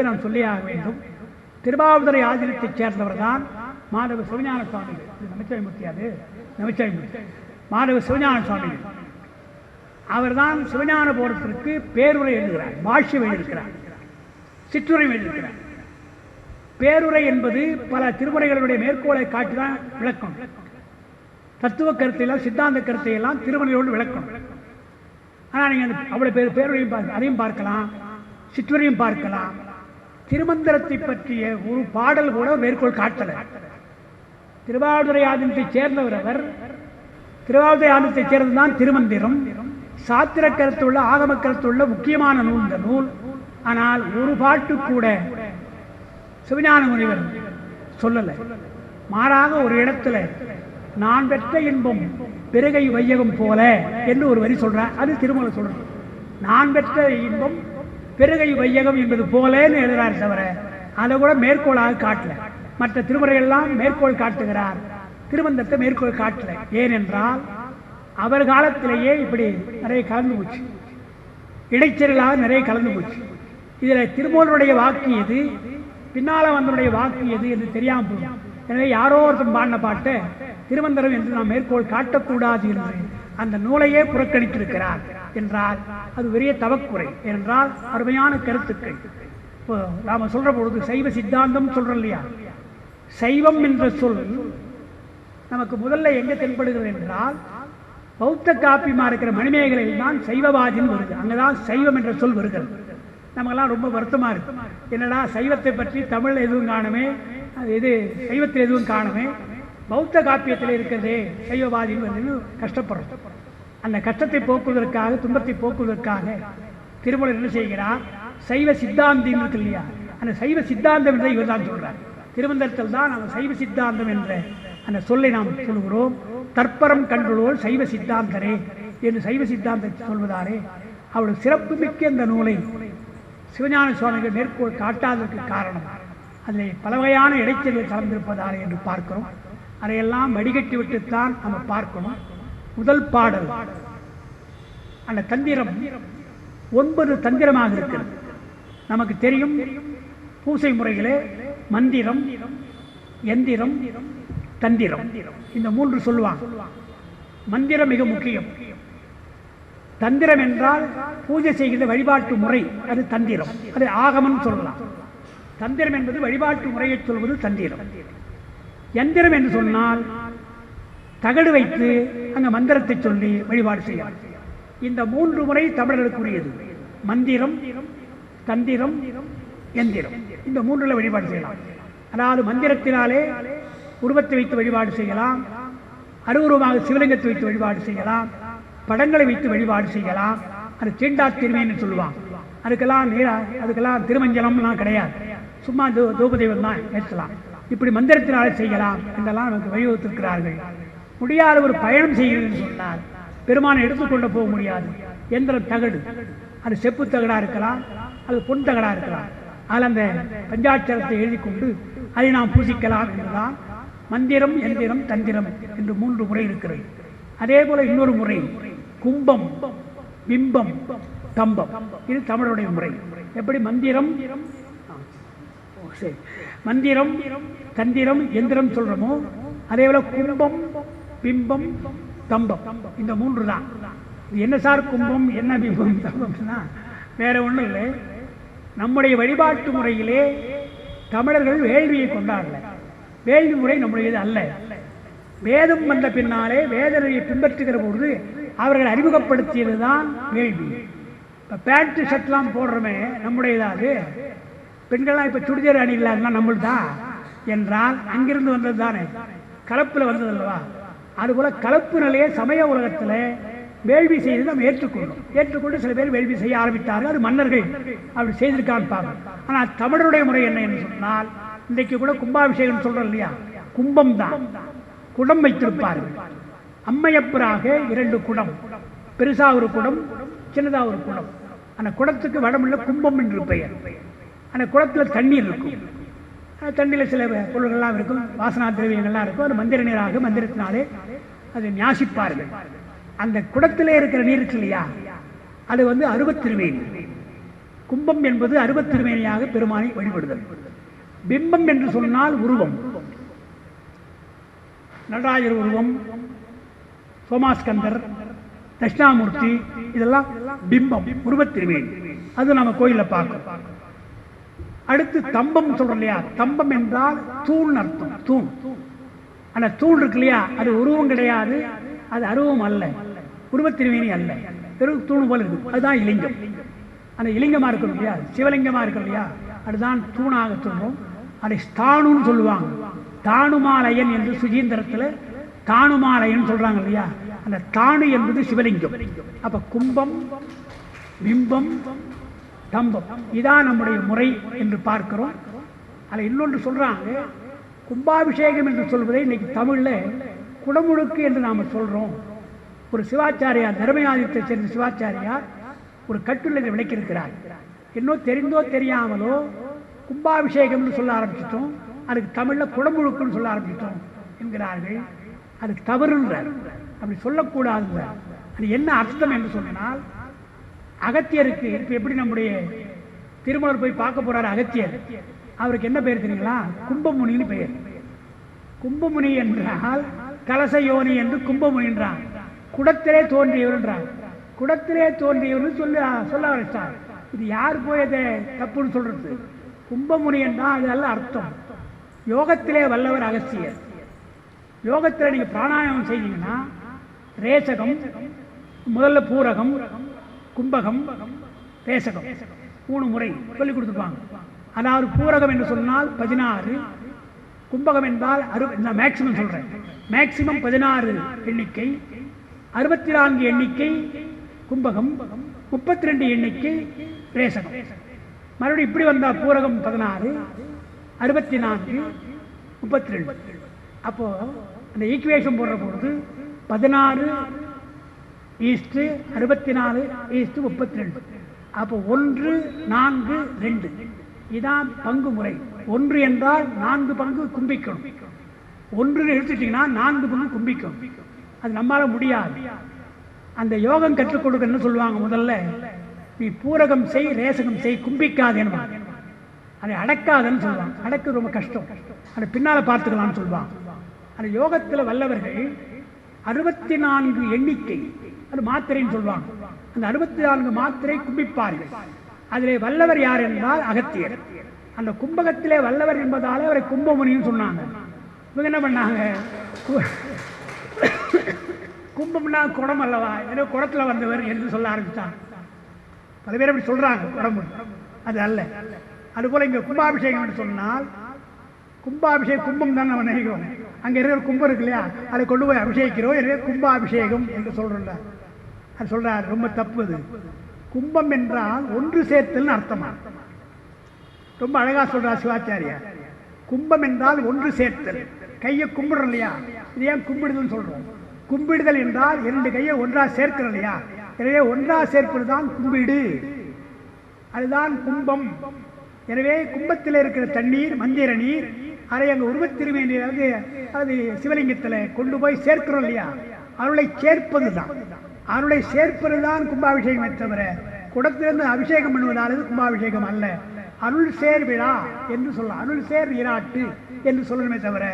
கருத்தை நான் சொல்லியாக வேண்டும். திருவாவூரை ஆதீனத்தைச் சேர்ந்தவர் தான் மாதவ சிவஞான சுவாமிகள் இது நமச்சிவாயமூர்த்தி அது. நமச்சிவாயமூர்த்தி. மாதவ சிவஞான சுவாமிகள் அவர்தான் சிவஞான போரத்திற்கு பேருரை எழுதுகிறார். பாஷ்யம் எழுதுகிறார் சிற்றுரை எழுதுகிறார் பேருரை என்பது பல திருமுறைகளுடைய மேற்கோளை காட்டி தான் விளக்கம். தத்துவ கருத்தையெல்லாம் சித்தாந்த கருத்தையெல்லாம் திருமறையோடு விளக்கம். ஆனால் நீங்கள் அவ்வளோ பேர் பேருரையும் பார்க்க அதையும் பார்க்கலாம். சிற்றுரையும் பார்க்கலாம். திருமந்திரத்தை பற்றிய ஒரு பாடல் கூட மேற்கோள் காட்டலை. திருவாவூரை ஆதீனத்தைச் சேர்ந்தவர் அவர். திருவாவூரை ஆதீனத்தைச் சேர்ந்ததுதான் திருமந்திரம். சாத்திர கருத்துள்ள ஆகம கருத்துள்ள முக்கியமான நூல் இந்த நூல். ஆனால் ஒரு பாட்டு கூட சிவஞான முனிவர் சொல்லலை. மாறாக ஒரு இடத்துல நான் பெற்ற இன்பம் பிறகை வையகம் போல என்று ஒரு வரி சொல்றார். அது திருமலை சொல்றது நான் பெற்ற இன்பம் பிறகை வையகம் என்பது போலேன்னு எழுதுறார் தவிர அதை கூட மேற்கோளாக காட்டல. மற்ற திருமுறைகள்லாம் மேற்கோள் காட்டுகிறார். திருமந்தத்தை மேற்கோள் காட்டல. ஏனென்றால் அவர் காலத்திலேயே இப்படி நிறைய கலந்து போச்சு. இடைச்செருளாக நிறைய கலந்து போச்சு. இதில் திருமூலருடைய வாக்கு எது? பின்னால் வந்தனுடைய வாக்கு எது என்று தெரியாமல் போகும் எனவே யாரோ ஒருத்தன் பாடின பாட்டை திருமந்திரம் என்று நாம் மேற்கோள் காட்டக்கூடாது என்று அந்த நூலையே புறக்கணித்திருக்கிறார். என்றால் அது பெரிய தவக்குறை என்றால் அருமையான கருத்துக்கள். இப்போ நாம சொல்கிற பொழுது சைவ சித்தாந்தம் சொல்கிறோம் இல்லையா? சைவம் என்ற சொல் நமக்கு முதல்ல எங்கே தென்படுகிறது என்றால் பௌத்த காப்பிமா இருக்கிற மணிமேகலையில் தான் சைவவாதின்னு வருது. அங்கதான் சைவம் என்ற சொல் வருகிறது. நமக்கெல்லாம் ரொம்ப வருத்தமாக இருக்கு. என்னடா சைவத்தை பற்றி தமிழில் எதுவும் காணுமே? அது இது சைவத்தில் எதுவும் காணுமே? பௌத்த காப்பியத்தில் இருக்கிறதே சைவவாதின்னு வருதுன்னு கஷ்டப்படுறோம். அந்த கஷ்டத்தை போக்குவதற்காக துன்பத்தை போக்குவதற்காக திருமலை என்ன செய்கிறார்? சைவ சித்தாந்தம் இருக்கு இல்லையா? அந்த சைவ சித்தாந்தம் என்றை இவர் தான் சொல்றார். திருமந்திரத்தில் தான் அந்த சைவ சித்தாந்தம் என்ற அந்த சொல்லை நாம் சொல்கிறோம் தற்பரம் கண்டுள்ளோர் சைவ சித்தாந்தரே என்று சைவ சித்தாந்தத்தை சொல்வதாரே அவருடைய சிறப்புமிக்க இந்த நூலை சிவஞான சுவாமிகள் மேற்கோள் காட்டாததற்கு காரணம். அதில் பல வகையான இடைச்சல்கள் கலந்திருப்பதாரே என்று பார்க்கிறோம். அதையெல்லாம் வடிகட்டி விட்டுத்தான் நம்ம பார்க்கணும். முதல் பாடல். அந்த தந்திரம் ஒன்பது தந்திரமாக இருக்கிறது. நமக்கு தெரியும் பூசை முறைகளே மந்திரம் எந்திரம் தந்திரம். இந்த மூன்று சொல்லுவாங்க. மந்திரம் மிக முக்கியம். தந்திரம் என்றால் பூஜை செய்கிற வழிபாட்டு முறை அது தந்திரம். அது ஆகமம் சொல்லலாம். தந்திரம் என்பது வழிபாட்டு முறையை சொல்வது தந்திரம். எந்திரம் என்று சொன்னால் தகடு வைத்து அங்க மந்திரத்தை சொல்லி வழிபாடு செய்யலாம். இந்த மூன்று முறை தமிழர்களுக்குரியது. மந்திரம் தந்திரம் எந்திரம். இந்த மூன்றுல வழிபாடு செய்யலாம். அதாவது மந்திரத்தினாலே உருவத்தை வைத்து வழிபாடு செய்யலாம். அருவுருவமாக சிவலிங்கத்தை வைத்து வழிபாடு செய்யலாம். படங்களை வைத்து வழிபாடு செய்யலாம். அது தீண்டா திருமைன்னு சொல்லுவாங்க. அதுக்கெல்லாம் நீரா அதுக்கெல்லாம் திருமஞ்சனம்லாம் கிடையாது. சும்மா தூ தூபதெய்வம் தான் ஏற்றலாம் இப்படி மந்திரத்தினாலே செய்யலாம். என்றெல்லாம் நமக்கு வழிவகுத்திருக்கிறார்கள். முடியாத ஒரு பயணம் செய்கிறதுன்னு சொன்னால் பெருமானை எடுத்துக்கொண்டு போக முடியாது. எந்திரம் தகடு. அது செப்பு தகடா இருக்கலாம் அது பொன் தகடா இருக்கலாம். அதில் அந்த பஞ்சாட்சரத்தை எழுதி கொண்டு அதை நாம் பூசிக்கலாம் என்றுதான் மந்திரம் எந்திரம் தந்திரம் என்று மூன்று முறை இருக்கிறது. அதே போல இன்னொரு முறை கும்பம் பிம்பம் தம்பம். இது தமிழுடைய முறை. எப்படி? மந்திரம் ஓ, சரி. மந்திரம் தந்திரம் எந்திரம் சொல்றோமோ அதே போல கும்பம் பிம்பம் தம்பம். இந்த மூன்று தான் என்ன சார் கும்பம் என்ன பிம்பம் தம்பம்னா வேற ஒன்றும் இல்லை. நம்முடைய வழிபாட்டு முறையிலே தமிழர்கள் வேள்வியை கொண்டாடல. வேள்வி முறை நம்முடையது அல்ல. வேதம் வந்த பின்னாலே வேதனையை பின்பற்றுகிற பொழுது அவர்கள் அறிமுகப்படுத்தியது தான் வேள்வி. இப்போ பேண்ட் ஷர்ட்லாம் போடுறோமே நம்முடையதா அது? பெண்கள்லாம் இப்போ சுடிதார் அணிகளாக நம்மள்தான் என்றால் அங்கிருந்து வந்தது தானே கலப்பில் வந்தது அல்லவா அதுபோல கலப்பு நிலையை சமய உலகத்தில் வேள்வி செய்து நம்ம ஏற்றுக்கொண்டோம். ஏற்றுக்கொண்டு சில பேர் வேள்வி செய்ய ஆரம்பித்தார்கள். அது மன்னர்கள் அப்படி செய்திருக்கான்னு ஆனால் தமிழருடைய முறை என்ன என்று சொன்னால் இன்றைக்கு கூட கும்பாபிஷேகம் சொல்றோம் இல்லையா? கும்பம் தான். குடம் வைத்திருப்பார்கள். அம்மையப்பராக இரண்டு குடம். பெருசா ஒரு குடம் சின்னதா ஒரு குடம். அந்த குடத்துக்கு வடமுள்ள கும்பம் என்று பெயர். அந்த குளத்தில் தண்ணீர் இருக்கும். அந்த தண்ணியில் சில பொருள்கள்லாம் இருக்கும். வாசனா திரவியங்கள்லாம் இருக்கும். அது மந்திர நீராக மந்திரத்தினாலே அது நியாசிப்பார்கள் அந்த குடத்திலே இருக்கிற நீர் இருக்கு இல்லையா? அது வந்து அருவத்திருவேணி கும்பம் என்பது அருவத்திருமேனியாக பெருமானை வழிபடுதல். பிம்பம் என்று சொன்னால் உருவம். நடராஜர் உருவம் சோமாஸ்கந்தர் தட்சிணாமூர்த்தி இதெல்லாம் பிம்பம் உருவத்திருமேனி. அது நம்ம கோயிலில் பார்க்கணும் அடுத்து தம்பம் சொல்றோம் இல்லையா தம்பம் என்றால் தூண் அர்த்தம் தூண். அந்த தூண் இருக்கு இல்லையா அது உருவம் கிடையாது அது அருவம் அல்ல. உருவத்திருமேனி அல்ல. பெரும் தூண் போல இருக்கு. அதுதான் இலிங்கம். அந்த இலிங்கமா இருக்கணும் இல்லையா சிவலிங்கமா இருக்கணும் இல்லையா அதுதான் தூணாக சொல்றோம். அதை ஸ்தானுன்னு சொல்லுவாங்க. தானுமாலயன் என்று சுஜீந்திரத்தில் தானுமாலயன் சொல்றாங்க இல்லையா அந்த தானு என்பது சிவலிங்கம். அப்ப கும்பம் பிம்பம் தம்பம் இதான் நம்முடைய முறை என்று பார்க்கிறோம். அதில் இன்னொன்று சொல்கிறாங்க கும்பாபிஷேகம் என்று சொல்வதை இன்னைக்கு தமிழில் குடமுழுக்கு என்று நாம் சொல்கிறோம் ஒரு சிவாச்சாரியார் தர்மயாதித்தை சேர்ந்த சிவாச்சாரியார் ஒரு கட்டுரையில் விளக்கியிருக்கிறார். இன்னும் தெரிந்தோ தெரியாமலோ கும்பாபிஷேகம்னு சொல்ல ஆரம்பிச்சிட்டோம். அதுக்கு தமிழில் குடமுழுக்குன்னு சொல்ல ஆரம்பிச்சிட்டோம் என்கிறார்கள். அதுக்கு தவறுன்றார். அப்படி சொல்லக்கூடாதுங்க அது என்ன அர்த்தம் என்று சொன்னால் அகத்தியருக்கு இப்போ எப்படி நம்முடைய திருமலர் போய் பார்க்க போறாரு அகத்தியர்? அவருக்கு என்ன பெயர் தெரியுங்களா? கும்பமுனின்னு பெயர். கும்பமுனி என்றால் கலச யோனி என்று கும்பமுனின்றான் குடத்திலே தோன்றியவர் என்றார். குடத்திலே தோன்றியவர் சொல்ல சொல்ல ஆரம்பிச்சார். இது யார் போய் அதை தப்புன்னு சொல்றது? கும்பமுனி என்றால் அதெல்லாம் அர்த்தம். யோகத்திலே வல்லவர் அகஸ்தியர் யோகத்தில் நீங்கள் பிராணாயாமம் செய்தீங்கன்னா ரேசகம் முதல்ல பூரகம் கும்பகம் ரேசகம் மூணு முறை சொல்லிக் கொடுத்துருப்பாங்க. அதாவது பூரகம் என்று சொன்னால் பதினாறு. கும்பகம் என்றால் அறு நான் மேக்சிமம் சொல்கிறேன் மேக்சிமம் பதினாறு எண்ணிக்கை அறுபத்தி நான்கு எண்ணிக்கை கும்பகம் முப்பத்தி ரெண்டு எண்ணிக்கை ரேசகம் மறுபடியும் இப்படி வந்தால் பூரகம் பதினாறு அறுபத்தி நான்கு முப்பத்தி ரெண்டு அப்போது அந்த ஈக்குவேஷன் போடுற பொழுது பதினாறு ஈஸ்ட்டு அறுபத்தி நாலு ஈஸ்ட்டு முப்பத்தி ரெண்டு அப்போ ஒன்று நான்கு ரெண்டு. இதான் பங்கு முறை. ஒன்று என்றால் நான்கு பங்கு கும்பிக்கணும். ஒன்று எடுத்துட்டீங்கன்னா நான்கு பங்கு கும்பிக்கணும் அது நம்மளால் முடியாது. அந்த யோகம் கற்றுக் கொடுக்கணும்னு சொல்லுவாங்க முதல்ல. நீ பூரகம் செய் ரேசகம் செய் கும்பிக்காதேன்னு அதை அடக்காதன்னு சொல்லுவாங்க. அடக்கு ரொம்ப கஷ்டம். அதை பின்னால் பார்த்துக்கலாம்னு சொல்லுவாங்க. அந்த யோகத்தில் வல்லவர்கள் அறுபத்தி நான்கு எண்ணிக்கை அது மாத்திரைன்னு சொல்லுவாங்க. அந்த அறுபத்தி நான்கு மாத்திரை கும்பிப்பார்கள். அதிலே வல்லவர் யார் என்றால் அகத்தியர். அந்த கும்பகத்திலே வல்லவர் என்பதாலே அவரை கும்பமுனின்னு சொன்னாங்க. இவங்க என்ன பண்ணாங்க? கு- கும்பம்னா குடம் அல்லவா? ஏதோ குடத்தில் வந்தவர் என்று சொல்ல ஆரம்பித்தாங்க பல பேர் அப்படி சொல்றாங்க குடம் அது அல்ல. அதுபோல் இங்கே கும்பாபிஷேகம் என்று சொன்னால் கும்பாபிஷேகம் கும்பம் தான் நம்ம நினைக்கிறோம். அங்கே இருக்கிற கும்பம் இருக்கு இல்லையா? அதை கொண்டு போய் அபிஷேகிக்கிறோம். எனவே கும்பாபிஷேகம் என்று சொல்றோம்ல அது சொல்றார் ரொம்ப தப்பு அது. கும்பம் என்றால் ஒன்று சேர்த்தல்னு அர்த்தமா? ரொம்ப அழகா சொல்றார் சிவாச்சாரியார் கும்பம் என்றால் ஒன்று சேர்த்தல். கையை கும்பிடுறோம் இல்லையா? இது ஏன் கும்பிடுதல் சொல்றோம்? கும்பிடுதல் என்றால் இரண்டு கையை ஒன்றா சேர்க்கிறோம் இல்லையா? எனவே ஒன்றா சேர்ப்பது தான் கும்பிடு. அதுதான் கும்பம். எனவே கும்பத்தில் இருக்கிற தண்ணீர் மந்திர நீர் அதை அங்கே உருவத்திருமேனில் வந்து அது சிவலிங்கத்தில் கொண்டு போய் சேர்க்கிறோம் இல்லையா? அருளை சேர்ப்பது தான் அருளை சேர்ப்பது தான் கும்பாபிஷேகமே தவிர குடத்திலிருந்து அபிஷேகம் பண்ணுவதானது கும்பாபிஷேகம் அல்ல. அருள் சேர் விழா என்று சொல்லலாம் அருள் சேர் நீராட்டு என்று சொல்லணுமே தவிர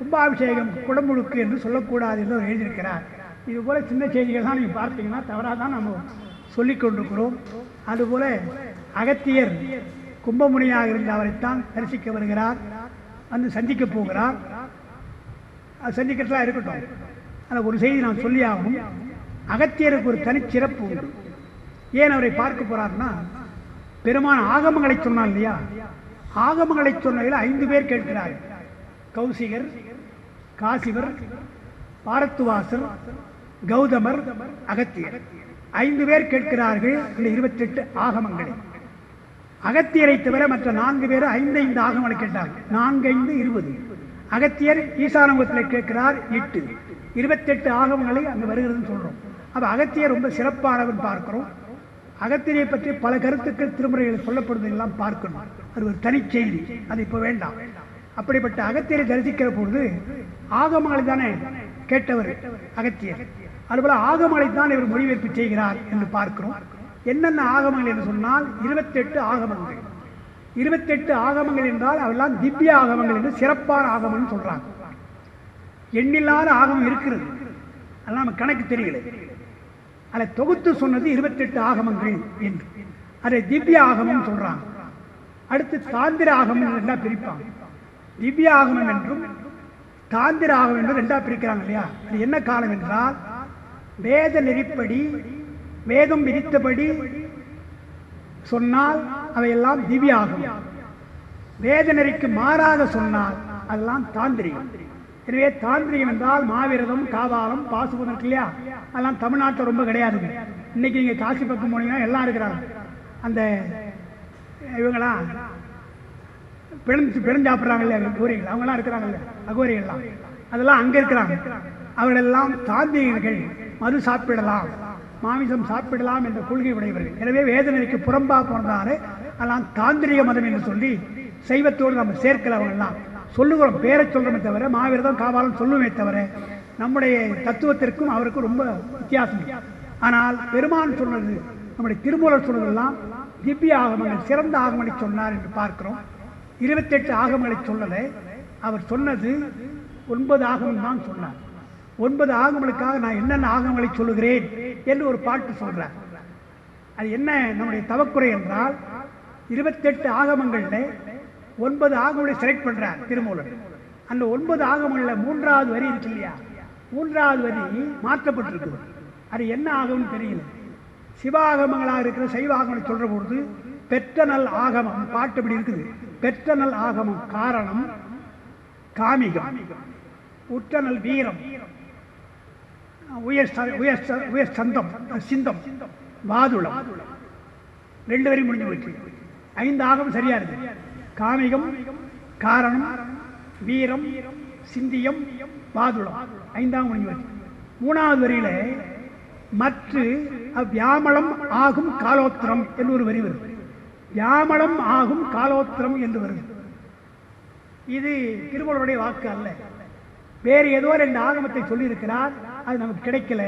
கும்பாபிஷேகம் குடமுழுக்கு என்று சொல்லக்கூடாது என்று அவர் எழுதியிருக்கிறார். இது போல சின்ன செய்திகள் தான் நீங்கள் பார்த்தீங்கன்னா தவறாக தான் நம்ம சொல்லிக் கொண்டிருக்கிறோம். அதுபோல அகத்தியர் கும்பமுனியாக இருந்த அவரைத்தான் தரிசிக்க வருகிறார். வந்து சந்திக்க போகிறார். அது சந்திக்கிறதுலாம் இருக்கட்டும். ஆனால் ஒரு செய்தி நான் சொல்லி ஆகணும். அகத்தியருக்கு ஒரு தனிச்சிறப்பு உண்டு. ஏன் அவரை பார்க்க போறார்னா பெருமான ஆகமங்களை சொன்னான் இல்லையா? ஆகமங்களை சொன்னதில் ஐந்து பேர் கேட்கிறார். கௌசிகர் காசிவர் பாரத்துவாசர் கௌதமர் அகத்தியர். ஐந்து பேர் கேட்கிறார்கள் இந்த இருபத்தெட்டு ஆகமங்களை. அகத்தியரை தவிர மற்ற நான்கு பேர் ஐந்து ஐந்து ஆகமங்களை கேட்டார்கள். நான்கு ஐந்து இருபது. அகத்தியர் ஈசானங்கத்தில் கேட்கிறார் எட்டு. இருபத்தெட்டு ஆகமங்களை அங்கு வருகிறதுன்னு சொல்றோம். அப்போ அகத்தியர் ரொம்ப சிறப்பானவன் பார்க்கிறோம். அகத்தியை பற்றி பல கருத்துக்கள் திருமுறைகள் சொல்லப்படுவதெல்லாம் பார்க்கணும். அது ஒரு தனிச்செய்தி அது இப்போ வேண்டாம். அப்படிப்பட்ட அகத்தியரை தரிசிக்கிற பொழுது ஆகமங்களை தானே கேட்டவர் அகத்தியர். அதுபோல ஆகமங்களை தான் இவர் மொழிபெயர்ப்பு செய்கிறார் என்று பார்க்கிறோம். என்னென்ன ஆகமங்கள் என்று சொன்னால் இருபத்தெட்டு ஆகமங்கள். இருபத்தெட்டு ஆகமங்கள் என்றால் அவெல்லாம் திவ்ய ஆகமங்கள் என்று சிறப்பான ஆகமம்னு சொல்றாங்க. எண்ணில்லாத ஆகமம் இருக்கிறது. அதெல்லாம் நம்ம கணக்கு தெரியல. அதை தொகுத்து சொன்னது இருபத்தெட்டு ஆகமங்கள் என்று. அதை திவ்ய ஆகமம் சொல்றாங்க. அடுத்து தாந்திர ஆகமம் ரெண்டா பிரிப்பாங்க. திவ்ய ஆகமம் என்றும் தாந்திர ஆகமம் என்றும் ரெண்டா பிரிக்கிறாங்க இல்லையா? அது என்ன காலம் என்றால் வேத நெறிப்படி வேதம் விதித்தபடி சொன்னால் அவையெல்லாம் திவ்ய ஆகமம். வேத நெறிக்கு மாறாக சொன்னால் அதெல்லாம் தாந்திரிகம். எனவே தாந்திரிகம் என்றால் மாவிரதம் காவாலம் பாசுபதம் இருக்கு இல்லையா? அதெல்லாம் தமிழ்நாட்டில் ரொம்ப கிடையாதுங்க இன்னைக்கு நீங்கள் காசி பக்கம் போனீங்கன்னா எல்லாம் இருக்கிறாங்க. அந்த இவங்களாம் பிழந்து சாப்பிட்றாங்க இல்லையா? கோரிகள் அவங்களாம் இருக்கிறாங்கல்ல அகோரிகள்லாம் அதெல்லாம் அங்கே இருக்கிறாங்க. அவர்களெல்லாம் தாந்திரிகர்கள். மது சாப்பிடலாம். மாமிசம் சாப்பிடலாம் என்ற கொள்கை உடையவர்கள். எனவே வேதனைக்கு புறம்பா போனதாலே அதெல்லாம் தாந்திரிக மதம் என்று சொல்லி சைவத்தோடு நம்ம சேர்க்கல அவங்கெல்லாம் சொல்லுகிறோம். பேரை சொல்கிறோமே தவிர மாவிரதம் காவாலம் சொல்லுமே தவிர நம்முடைய தத்துவத்திற்கும் அவருக்கும் ரொம்ப வித்தியாசம். ஆனால் பெருமான் சொன்னது நம்முடைய திருமூலர் சொன்னதெல்லாம் திவ்ய ஆகமங்கள் சிறந்த ஆகமனை சொன்னார் என்று பார்க்கிறோம். இருபத்தெட்டு ஆகமங்களை சொல்லலை. அவர் சொன்னது ஒன்பது ஆகமம் தான் சொன்னார். ஒன்பது ஆகமங்களுக்காக நான் என்னென்ன ஆகமங்களை சொல்லுகிறேன் என்று ஒரு பாட்டு சொல்கிறார் அது என்ன? நம்முடைய தவக்குறை என்றால் இருபத்தெட்டு ஆகமங்களில் ஒன்பது ஆகமங்களை செலக்ட் பண்றார் திருமூலன் அந்த ஒன்பது ஆகமங்களில் மூன்றாவது வரி இருக்கு இல்லையா? மூன்றாவது வரி மாற்றப்பட்டிருக்கு அது என்ன ஆகும்னு தெரியல. சிவாகமங்களாக இருக்கிற சைவ ஆகமங்களை சொல்ற பொழுது பெற்ற நல் ஆகமம் பாட்டு இப்படி இருக்குது? பெற்ற நல் ஆகமம் காரணம் காமிகம். உற்ற நல் வீரம் உயர் உயர் உயர் சந்தம் சிந்தம் வாதுளம். ரெண்டு வரையும் முடிஞ்சு போச்சு. ஐந்து ஆகம் சரியா இருக்கு. காமிகம் காரணம் வீரம் சிந்தியம் பாதுளம் ஐந்தாம் முடிஞ்சு போச்சு மூணாவது வரியில மற்ற வியாமலம் ஆகும் காலோத்திரம் என்று ஒரு வரி வருது. வியாமளம் ஆகும் காலோத்திரம் என்று வருது. இது திருமூலருடைய வாக்கு அல்ல. வேறு ஏதோ ரெண்டு ஆகமத்தை சொல்லியிருக்கிறார். அது நமக்கு கிடைக்கல.